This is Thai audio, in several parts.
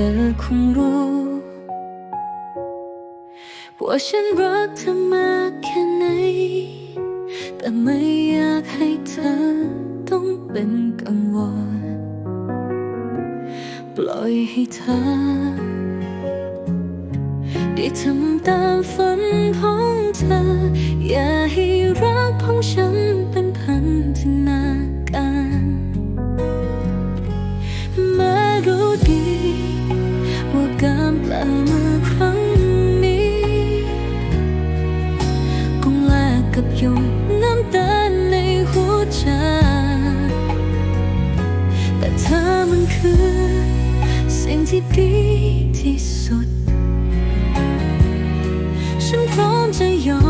อคงรู้ว่าฉันรักเธอมากแค่ไหน แต่ไม่อยากให้เธอต้องเป็นกังวล ปล่อยให้เธอ ได้ทำตามฝันของเธอ อย่าให้รักของฉัน กับหยดน้ำตาในหัวใจ แต่เธอมันคือ สิ่งที่ดีที่สุด ฉันพร้อมจะยอม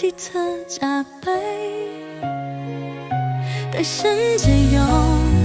มื่อวันที่เธอ